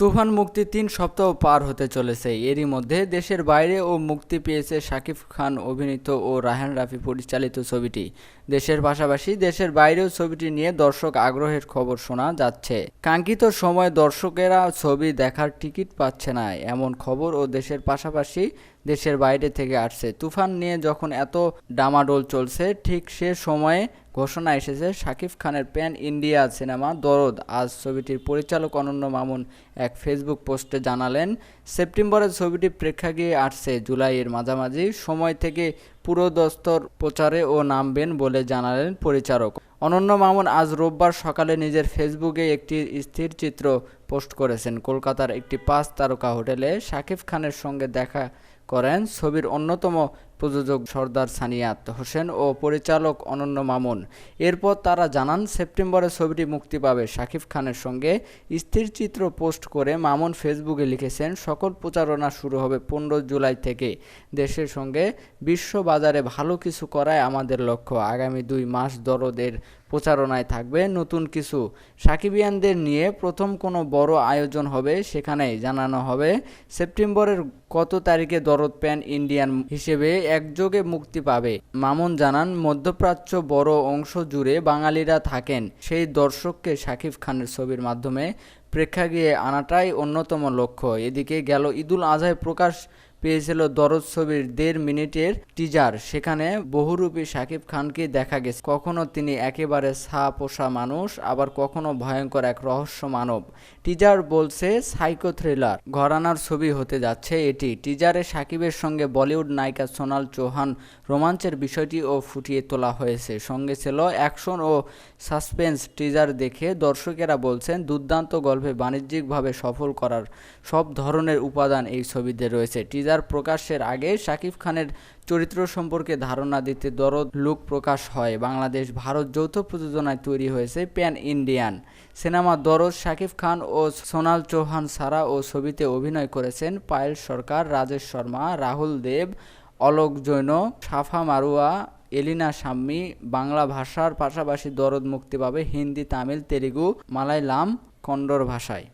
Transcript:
তুফান মুক্তি তিন সপ্তাহ পার হতে চলেছে। এরই মধ্যে দেশের বাইরে ও মুক্তি পেয়েছে শাকিব খান অভিনীত ও রায়হান রাফি পরিচালিত ছবিটি। দেশের পাশাপাশি দেশের বাইরেও ছবিটি নিয়ে দর্শক আগ্রহের খবর শোনা যাচ্ছে। কাঙ্ক্ষিত সময় দর্শকেরা ছবি দেখার টিকিট পাচ্ছে না, এমন খবর ও দেশের পাশাপাশি দেশের বাইরে থেকে আসছে। তুফান নিয়ে যখন এত ডামাডোল চলছে, ঠিক সে সময়ে ঘোষণা এসেছে, শাকিব খানের প্যান ইন্ডিয়া সিনেমা দরদ, আজ ছবিটির পরিচালক অনন্য মামুন এক ফেসবুক পোস্টে জানালেন সেপ্টেম্বরে ছবিটি প্রেক্ষাগৃহে আসছে, জুলাইয়ের মাঝামাঝি সময় থেকে পুরোদস্তর প্রচারে ও নামবেন বলে জানালেন পরিচারক। অনন্য মামুন আজ রোববার সকালে নিজের ফেসবুকে একটি স্থির চিত্র পোস্ট করেছেন। কলকাতার একটি পাঁচ তারকা হোটেলে শাকিব খানের সঙ্গে দেখা করেন ছবির অন্যতম প্রযোজক সর্দার সানিয়াত হোসেন ও পরিচালক অনন্য মামুন। এরপর তারা জানান, সেপ্টেম্বরে ছবিটি মুক্তি পাবে। শাকিব খানের সঙ্গে স্থির চিত্র পোস্ট করে মামুন ফেসবুকে লিখেছেন, সকল প্রচারণা শুরু হবে পনেরো জুলাই থেকে। দেশের সঙ্গে বিশ্ব বাজারে ভালো কিছু করাই আমাদের লক্ষ্য। আগামী দুই মাস দরদের প্রচারণায় থাকবে নতুন কিছু। সাকিবিয়ানদের নিয়ে প্রথম কোনো বড় আয়োজন হবে সেখানেই, জানানো হবে। সেপ্টেম্বরের কত তারিখে দরদ প্যান ইন্ডিয়ান হিসেবে একযোগে মুক্তি পাবে? মামুন জানান, মধ্যপ্রাচ্য বড় অংশ জুড়ে বাঙালিরা থাকেন। সেই দর্শককে শাকিব খানের ছবির মাধ্যমে প্রেক্ষাগৃহে আনাটাই অন্যতম লক্ষ্য। এদিকে গেল ঈদুল আজহায় প্রকাশ পেয়েছিল দরদ ছবির দেড় মিনিটের টিজার সেখানে বহুরূপী শাকিব খানকে দেখা গেছে। কখনো তিনি একেবারে ছা পোষা মানুষ, আবার কখনো ভয়ঙ্কর এক রহস্য মানব। টিজার বলছে সাইকো থ্রিলার ঘরানার ছবি হতে যাচ্ছে এটি। টিজারে সাকিবের সঙ্গে বলিউড নায়িকা সোনাল চৌহান রোমাঞ্চের বিষয়টিও ফুটিয়ে তোলা হয়েছে। সঙ্গে ছিল অ্যাকশন ও সাসপেন্স। টিজার দেখে দর্শকেরা বলছেন, দুর্দান্ত গল্পে বাণিজ্যিকভাবে সফল করার সব ধরনের উপাদান এই ছবিতে রয়েছে। টিজার প্রকাশের আগে শাকিব খানের চরিত্র সম্পর্কে ধারণা দিতে দরদ লুক প্রকাশ হয়। বাংলাদেশ ভারত যৌথ প্রযোজনায় তৈরি হয়েছে প্যান ইন্ডিয়ান। সিনেমা দরদ শাকিব খান ও সোনাল চৌহান সারা ও ছবিতে অভিনয় করেছেন পায়েল সরকার, রাজেশ শর্মা, রাহুল দেব, অলোক জৈন, সাফা মারুয়া, এলিনা সাম্মি বাংলা ভাষার পাশাপাশি দরদ মুক্তি পাবে হিন্দি, তামিল, তেলুগু, মালায়ালাম কন্ডর ভাষায়।